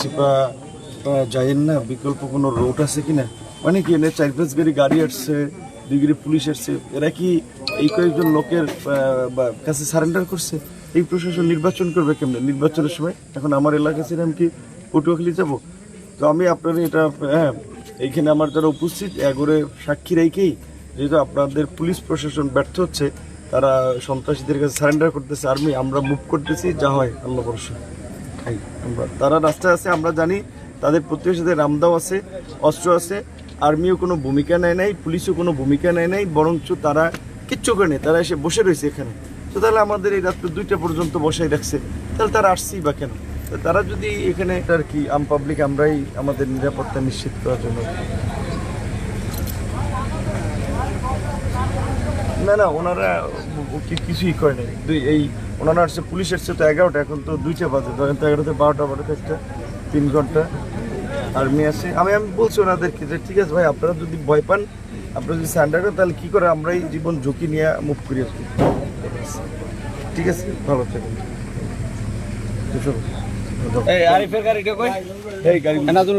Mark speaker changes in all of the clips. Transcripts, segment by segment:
Speaker 1: চিপা যাইয়েন না, বিকল্প কোনো রোড আছে কিনা? মানে কি, এনে চার পাঁচ গাড়ি গাড়ি আসছে, দুই পুলিশ আসছে। এরা কি এই কয়েকজন লোকের কাছে সারেন্ডার করছে? এই প্রশাসন নির্বাচন করবে কেমনে? নির্বাচনের সময়? এখন আমার এলাকা ছিল আমি কি পটুয়াখালী যাব? তো আমি আপনার এটা হ্যাঁ এইখানে আমার যারা উপস্থিত এগোরে সাক্ষী রেখেই যেহেতু আপনাদের পুলিশ প্রশাসন ব্যর্থ হচ্ছে, তারা সন্ত্রাসীদের কাছে সারেন্ডার করতেছে আর্মি আমরা মুভ করতেছি, যা হয়, আল্লাহ ভরসা। তারা রাস্তায় আছে, আমরা জানি, তাদের প্রতিবেশীদের রামদাও আছে, অস্ত্র আছে, আর্মিও কোনো ভূমিকা নেয় নাই, পুলিশও কোনো ভূমিকা নেয় নাই, বরঞ্চ তারা কিচ্ছু করে তারা এসে বসে রয়েছে এখানে। তো তাহলে আমাদের এই রাত্রে দুইটা পর্যন্ত বসাই রাখছে। তাহলে তারা আসছেই বা কেন? তারা যদি এখানে আর কি আম পাবলিক আমরাই আমাদের নিরাপত্তা নিশ্চিত করার জন্য। না না ওনারা কিছুই করে নাই। দুই এই ওনারা আসছে পুলিশ এসছে তো এগারোটা এখন তো দুইটা বাজে ধরেন তো এগারোতে বারোটা বারোটা একটা তিন ঘণ্টা আর্মি আছে আমি আমি বলছি ওনাদেরকে যে ঠিক আছে ভাই আপনারা যদি ভয় পান আপনারা যদি স্যান্ডার করেন তাহলে কী করে আমরাই জীবন ঝুঁকি নিয়ে মুভ করি কি ঠিক আছে ভালো থাকুন।
Speaker 2: এই আরিফের গাড়িটা কই?
Speaker 1: এই গাড়ি
Speaker 2: এনাজুল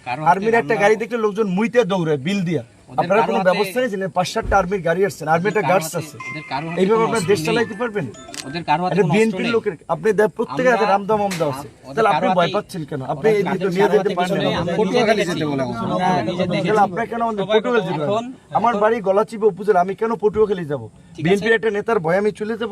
Speaker 1: আর্মির একটা গাড়ি দেখলে লোকজন মুইতে দৌড়ায় বিল দিয়া। আপনারা কোনো ব্যবস্থা নিয়েছেন পাঁচ সাতটা আর্মির গাড়ি আসছেন আর্মি একটা গার্ডস আছে এইভাবে আপনার দেশ চালাইতে পারবেন? বিএনপির লোকের আপনি প্রত্যেকের হাতে
Speaker 3: আমরা-
Speaker 1: রামদাম আমদা আছে। তাহলে আপনি ভয় পাচ্ছেন কেন? আপনি এই দিকে নিয়ে যেতে পারেন
Speaker 3: নেই।
Speaker 1: তাহলে আপনার কেন আমাদের পটুয়াখালী যেতে আমার বাড়ি গলাচিপে উপজেলা আমি কেন পটুয়াখালী যাব?
Speaker 3: ঠিক
Speaker 1: বিএনপির একটা নেতার ভয় আমি চলে যাব।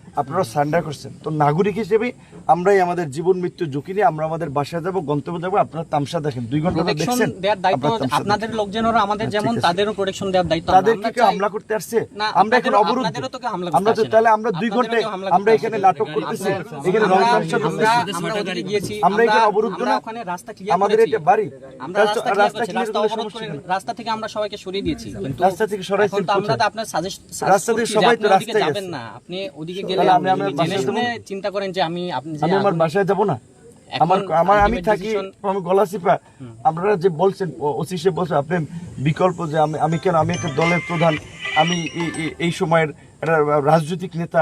Speaker 1: আপনারা সান্ডার করছেন। তো নাগরিক হিসেবে আমরাই আমাদের জীবন মৃত্যু ঝুঁকি নিয়ে আমরা আমাদের বাসায় যাব গন্তব্য যাব আপনারা তামসা দেখেন। দুই
Speaker 3: ঘণ্টা
Speaker 1: দেখছেন
Speaker 3: আপনাদের। লোকজনেরও আমাদের
Speaker 1: হ্যাঁ,
Speaker 3: যেমন তাদেরও প্রোটেকশন দেওয়ার দায়িত্ব
Speaker 1: তাদের
Speaker 3: আমরা
Speaker 1: কি হামলা করতে আসছে? আমরা এখন
Speaker 3: করতে
Speaker 1: আমরা তো তাহলে আমরা দুই ঘন্টায় আমরা এখানে নাটক করতেছি। এখানে রং তামসা করতেছি।
Speaker 3: আমরা
Speaker 1: এখানে অবরুদ্ধ না।
Speaker 3: ওখানে রাস্তা ক্লিয়ার
Speaker 1: আমাদের। এটা বাড়ি।
Speaker 3: আমরা রাস্তা
Speaker 1: করলে
Speaker 3: অবরোধ করে রাস্তা থেকে আমরা সবাইকে সরিয়ে দিয়েছি। কিন্তু
Speaker 1: রাস্তা থেকে
Speaker 3: তো আমরা তো আপনার সাজেস্ট
Speaker 1: রাস্তা থেকে সবাই তো রাস্তায়
Speaker 3: যাবেন না। আপনি ওদিকে গেলে
Speaker 1: তাহলে আমি আমার
Speaker 3: জেনে
Speaker 1: বাসায়
Speaker 3: শুনে চিন্তা করেন যে আমি আপনি যে
Speaker 1: আমি আমার বাসায় যাব না?
Speaker 3: এখন
Speaker 1: আমার আমার আমি
Speaker 3: ultimate
Speaker 1: থাকি
Speaker 3: decision-
Speaker 1: আমি গলাচিপা। আপনারা যে বলছেন ওসি সে বলছেন আপনি বিকল্প যে আমি আমি কেন আমি একটা দলের প্রধান আমি এই- এই- এই সময়ের একটা রাজনৈতিক নেতা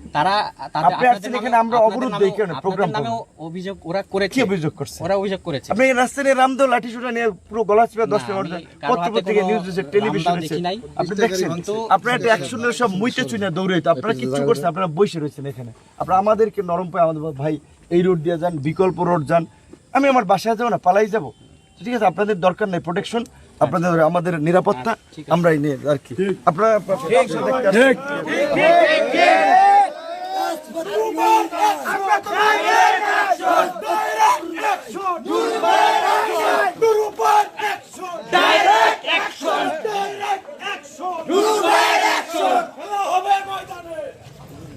Speaker 3: তারা তাদের-
Speaker 1: আপনি
Speaker 3: আপনাদের
Speaker 1: আসছেন
Speaker 3: নামে-
Speaker 1: এখানে, আমরা অবরোধ দেই কেন?
Speaker 3: আপনাদের অভিযোগ ওরা করেছে।
Speaker 1: কি অভিযোগ করছে?
Speaker 3: ওরা অভিযোগ করেছে।
Speaker 1: আপনি রাস্তায় নিয়ে লাঠি সুটা নিয়ে পুরো গলা চিপে দশ
Speaker 3: না,
Speaker 1: টাকা
Speaker 3: আমি কারও
Speaker 1: পত্র
Speaker 3: হাতে
Speaker 1: পত্রিকা
Speaker 3: কোনো
Speaker 1: নিউজ দিয়েছে টেলিভিশন
Speaker 3: রামদাও
Speaker 1: আপনি দেখছেন? আপনারা একটা অ্যাকশনের সব মুইতে চুনে দৌড়াইতো। আপনারা কিচ্ছু করছেন? আপনারা বসে রয়েছেন এখানে। আপনারা আমাদেরকে নরম পায় আমাদের ভাই এই রোড দিয়ে যান বিকল্প রোড যান। আমি আমার বাসায় যাব না পালাই যাব। ঠিক আছে আপনাদের দরকার নেই প্রোটেকশন আপনাদের আমাদের নিরাপত্তা আমরাই নিয়ে আর কি? আপনারা
Speaker 4: আমরা তোমার একশো দুর্বার